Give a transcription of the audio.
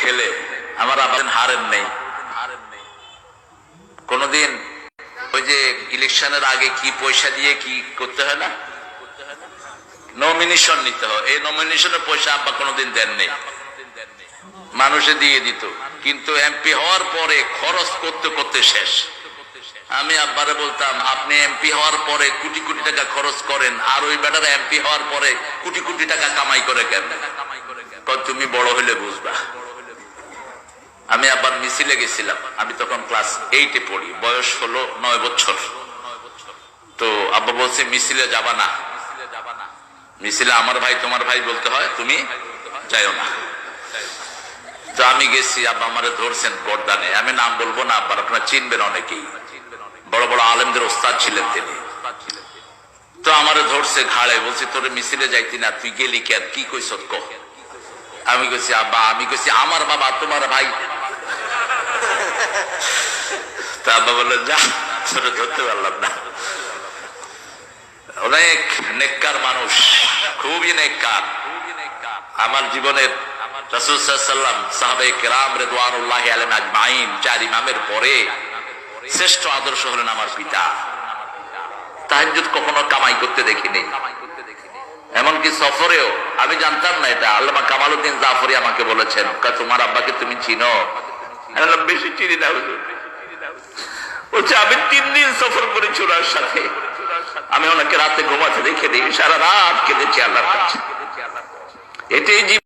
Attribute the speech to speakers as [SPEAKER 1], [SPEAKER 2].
[SPEAKER 1] ছেলে, আমার আবার হারেন নেই। কোনদিন ওই যে ইলেকশনের আগে কি পয়সা দিয়ে কি করতে হয় না? নমিনেশন নিতে হয়। এই নমিনেশনের পয়সা আব্বা কোনোদিন মানুষে দিয়ে দিত। কিন্তু এমপি হওয়ার পরে খরচ করতে করতে শেষ। আমি আব্বারে বলতাম, আপনি এমপি হওয়ার পরে কোটি কোটি টাকা খরচ করেন, আর ওই বেটার এমপি হওয়ার পরে কোটি কোটি টাকা কামাই করে কেন? তুমি বড় হলে বুঝবা। আমি আবার মিছিলে গেছিলাম। আমি তখন ক্লাস এইটে পড়ি। বয়স হলো নয় বছর। তো আব্বা বলছে, মিছিলে যাবা না। মিছিলে আমার ভাই, তোমার ভাই বলতে হয়, তুমি যাইও না। তো আমি গেছি, আব্বা আমারে ধরছেন বরদানে। আমি নাম বলব না আব্বার আপনারা চিনবেন অনেকেই। বড় বড় আলেমদের ওস্তাদ ছিলেন তিনি। তো আমারে ধরছে ঘাড়ে, বলছে, তোরে মিছিলে যাইতি না, তুই গেলি কেন? কি কইস ক? আমি কইছি, আব্বা, আমি কইছি, আমার বাবা, তোমার ভাই। তা আব্বা বলল যা তোরে ধরতে পারলাম না। অনেক নেককার মানুষ, খুবই নেককার। আমার জীবনের রেদওয়ানুল্লাহ আলম আজমাইন, চার ইমামের পরে শ্রেষ্ঠ আদর্শ হলেন আমার পিতা। তাহাজুদ কখনো কামাই করতে দেখিনি। সফরেও, আমি জানতাম না এটা। আল্লামা কামালউদ্দিন জাফরি আমাকে বলেছেন তোমার আব্বাকে তুমি চিনো? বেশি চিনি না আমি তিন দিন সফর করেছি ওনার সাথে। আমি ওনাকে রাতে ঘুমাতে দেখে দিই। সারা রাত কেঁদেছি আল্লাহর কাছে। এটাই